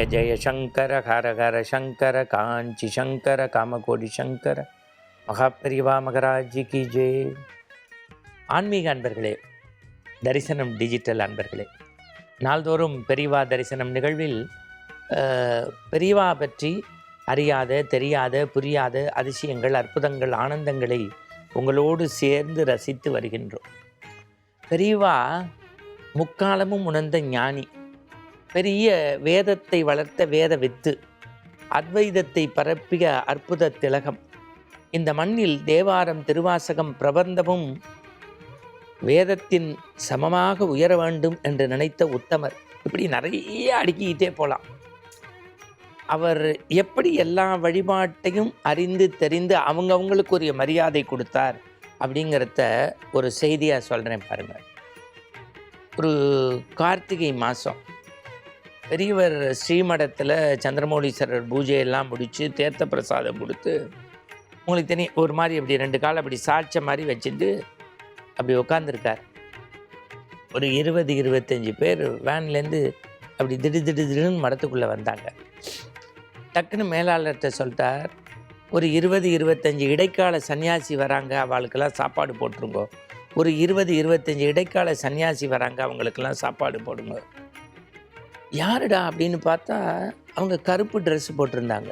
ஜெய ஜெய சங்கர ஹர சங்கர காஞ்சி சங்கர காமகோடி சங்கர. மகாபெரிவா மகராஜி கி ஜெய் ஆன்மீக அன்பர்களே தரிசனம் டிஜிட்டல் அன்பர்களே நாள்தோறும் பெரியவா தரிசனம் நிகழ்வில் பெரியவா பற்றி அறியாத தெரியாத புரியாத அதிசயங்கள் அற்புதங்கள் ஆனந்தங்களை உங்களோடு சேர்ந்து ரசித்து வருகின்றோம். பெரியவா முக்காலமும் உணர்ந்த ஞானி. பெரிய வேதத்தை வளர்த்த வேத வித்து அத்வைதத்தை பரப்பிய அற்புத திலகம். இந்த மண்ணில் தேவாரம் திருவாசகம் பிரபந்தமும் வேதத்தின் சமமாக உயர வேண்டும் என்று நினைத்த உத்தமர் இப்படி நிறைய அடுக்கிக்கிட்டே போகலாம் அவர் எப்படி எல்லா வழிபாட்டையும் அறிந்து தெரிந்து அவங்கவங்களுக்கு உரிய மரியாதை கொடுத்தார் அப்படிங்கிறத ஒரு செய்தியாக சொல்கிறேன் பாருங்கள் ஒரு கார்த்திகை மாதம் பெரியவர் ஸ்ரீமடத்தில் சந்திரமௌலீஸ்வரர் பூஜையெல்லாம் முடித்து தேர்த்த பிரசாதம் கொடுத்து உங்களுக்கு தெரியும் ஒரு மாதிரி அப்படி ரெண்டு கால் அப்படி சாட்ச மாதிரி வச்சுட்டு அப்படி உட்காந்துருக்கார் ஒரு இருபது இருபத்தஞ்சி பேர் வேன்லேருந்து அப்படி திடு திடு திடுன்னு மடத்துக்குள்ளே வந்தாங்க. டக்குன்னு மேலாளர்கிட்ட சொல்லிட்டார் ஒரு இருபது இருபத்தஞ்சி இடைக்கால சன்னியாசி வராங்க அவளுக்கெல்லாம் சாப்பாடு போட்டுருங்கோ. ஒரு இருபது இருபத்தஞ்சி இடைக்கால சன்னியாசி வராங்க அவங்களுக்கெல்லாம் சாப்பாடு போடுங்க. யாருடா அப்படின்னு பார்த்தா அவங்க கருப்பு ட்ரெஸ் போட்டிருந்தாங்க.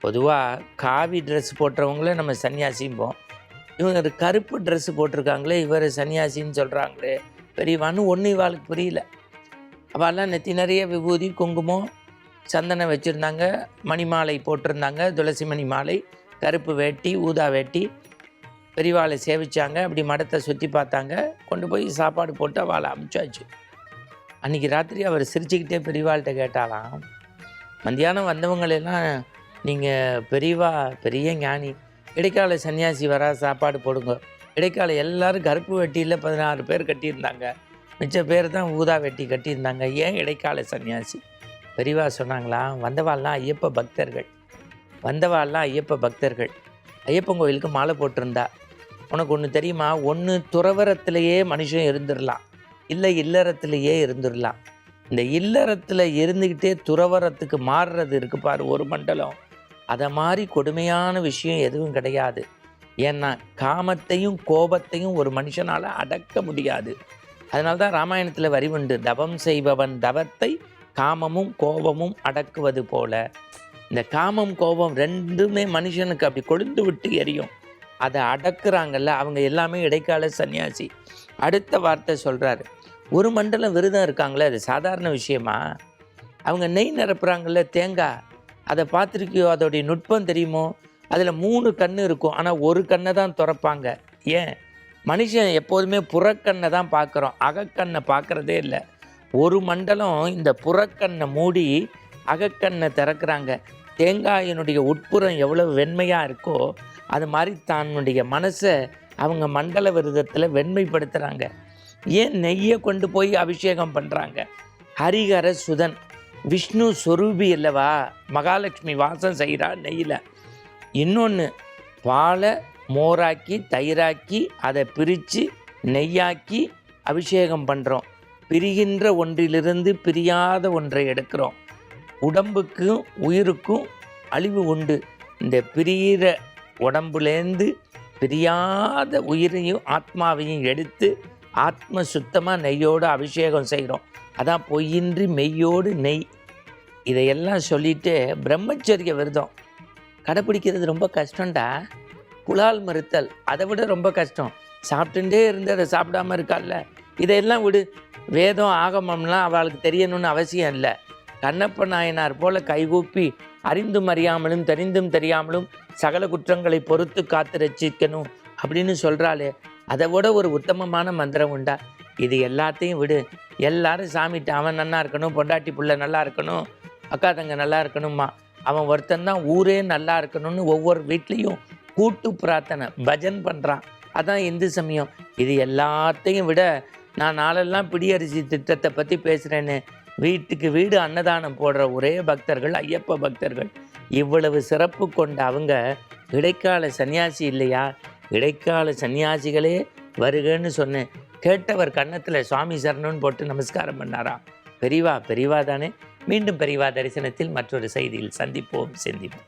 பொதுவாக காவி ட்ரெஸ் போட்டுறவங்கள நம்ம சன்னியாசிம்போம். இவங்க ஒரு கருப்பு ட்ரெஸ் போட்டிருக்காங்களே இவர் சன்னியாசின்னு சொல்கிறாங்களே பெரியவான்னு ஒன்று இவாளுக்கு புரியல. அவெல்லாம் நெத்தி நிறைய விபூதி குங்குமம் சந்தனம் வச்சுருந்தாங்க. மணிமாலை போட்டிருந்தாங்க துளசி மணி மாலை கருப்பு வேட்டி ஊதா வேட்டி. பெரியவாளை சேவிச்சாங்க அப்படி மடத்தை சுற்றி பார்த்தாங்க. கொண்டு போய் சாப்பாடு போட்டு அவளை அமுச்சாச்சு. அன்றைக்கி ராத்திரி அவர் சிரிச்சுக்கிட்டே பெரியவாள்கிட்ட கேட்டாலாம் மத்தியானம் வந்தவங்களெல்லாம் நீங்கள் பெரியவா பெரிய ஞானி இடைக்கால சன்னியாசி வரா சாப்பாடு போடுங்க. இடைக்கால எல்லாரும் கருப்பு வெட்டியில் பதினாறு பேர் கட்டியிருந்தாங்க. மிச்ச பேர் தான் ஊதா வெட்டி கட்டியிருந்தாங்க. ஏன் இடைக்கால சன்னியாசி? பெரியவா சொன்னாங்களா வந்தவாள்லாம் ஐயப்ப பக்தர்கள். வந்தவாள்லாம் ஐயப்ப பக்தர்கள். ஐயப்பன் கோயிலுக்கு மாலை போட்டிருந்தா. உனக்கு ஒன்று தெரியுமா? ஒன்று துறவரத்திலேயே மனுஷன் இருந்துடலாம் இல்லை இல்லறத்திலேயே இருந்துடலாம் இந்த இல்லறத்தில் இருந்துக்கிட்டே துறவரத்துக்கு மாறுறது இருக்கு பாரு ஒரு மண்டலம். அதை மாதிரி கொடுமையான விஷயம் எதுவும் கிடையாது. ஏன்னா காமத்தையும் கோபத்தையும் ஒரு மனுஷனால் அடக்க முடியாது. அதனால தான் ராமாயணத்தில் வரி உண்டு தவம் செய்பவன் தவத்தை காமமும் கோபமும் அடக்குவது போல. இந்த காமம் கோபம் ரெண்டுமே மனுஷனுக்கு அப்படி கொழுந்து விட்டு எரியும். அதை அடக்குறாங்கல்ல அவங்க எல்லாமே இடைக்கால சன்னியாசி. அடுத்த வார்த்தை சொல்கிறாரு ஒரு மண்டலம் விரதம் இருக்காங்களே அது சாதாரண விஷயமா? அவங்க நெய் நிரப்புறாங்கல்ல தேங்காய். அதை பார்த்துருக்கியோ அதோடைய நுட்பம் தெரியுமோ? அதில் மூணு கண் இருக்கும். ஆனால் ஒரு கண்ணை தான் திறப்பாங்க. ஏன்? மனுஷன் எப்போதுமே புறக்கண்ணை தான் பார்க்குறோம். அகக்கண்ணை பார்க்குறதே இல்லை. ஒரு மண்டலம் இந்த புறக்கண்ணை மூடி அகக்கண்ணை திறக்கிறாங்க. தேங்காயினுடைய உட்புறம் எவ்வளவு வெண்மையாக இருக்கோ அது மாதிரி தன்னுடைய மனசை அவங்க மண்டல விரதத்தில் வெண்மைப்படுத்துகிறாங்க ஏன் நெய்யை கொண்டு போய் அபிஷேகம் பண்ணுறாங்க ஹரிகர சுதன் விஷ்ணு சொரூபி அல்லவா? மகாலட்சுமி வாசம் செய்கிறா நெய்யில். இன்னொன்று பாலை மோராக்கி தயிராக்கி அதை பிரித்து நெய்யாக்கி அபிஷேகம் பண்ணுறோம் பிரிகின்ற ஒன்றிலிருந்து பிரியாத ஒன்றை எடுக்கிறோம். உடம்புக்கும் உயிருக்கும் அழிவு உண்டு. இந்த பிரியிற உடம்புலேருந்து பிரியாத உயிரையும் ஆத்மாவையும் எடுத்து ஆத்ம சுத்தமாக நெய்யோடு அபிஷேகம் செய்கிறோம் அதான் பொய்யின்றி மெய்யோடு நெய். இதையெல்லாம் சொல்லிட்டு பிரம்மச்சரிய விரதம். கடைப்பிடிக்கிறது ரொம்ப கஷ்டம்டா. குழால் மறுத்தல் அதை விட ரொம்ப கஷ்டம். சாப்பிட்டுட்டே இருந்து அதை சாப்பிடாம இருக்கால்ல இதையெல்லாம் விடு. வேதம் ஆகமம்லாம் அவளுக்கு தெரியணும்னு அவசியம் இல்லை. கண்ணப்ப நாயனார் போல கைகூப்பி அறிந்தும் அறியாமலும் தெரிந்தும் தெரியாமலும் சகல குற்றங்களை பொறுத்து காத்து ரசிக்கணும் அப்படின்னு சொல்கிறாளே அதை விட ஒரு உத்தமமான மந்திரம் உண்டா? இது எல்லாத்தையும் விடு. எல்லாரும் சாமிட்டு அவன் நல்லா இருக்கணும் பொண்டாட்டி பிள்ளை நல்லா இருக்கணும் அக்கா தங்க நல்லா இருக்கணுமா அவன் ஒருத்தன் தான் ஊரே நல்லா இருக்கணும்னு ஒவ்வொரு வீட்லேயும் கூட்டு பிரார்த்தனை பஜன் பண்ணுறான் அதான் இந்து சமயம். இது எல்லாத்தையும் விட நான் நாளெல்லாம் பிடியரிசி திட்டத்தை பற்றி பேசுகிறேன்னு வீட்டுக்கு வீடு அன்னதானம் போடுற ஒரே பக்தர்கள் ஐயப்ப பக்தர்கள். இவ்வளவு சிறப்பு கொண்ட அவங்க இடைக்கால சன்னியாசி இல்லையா? இடைக்கால சன்னியாசிகளே வருகன்னு சொன்னேன். கேட்டவர் கன்னத்தில் சுவாமி சரணம்னு போட்டு நமஸ்காரம் பண்ணாராம் பெரிவா பெரியவா தானே. மீண்டும் பெரிவா தரிசனத்தில் மற்றொரு செய்தியில் சந்திப்போம் சிந்திப்போம்.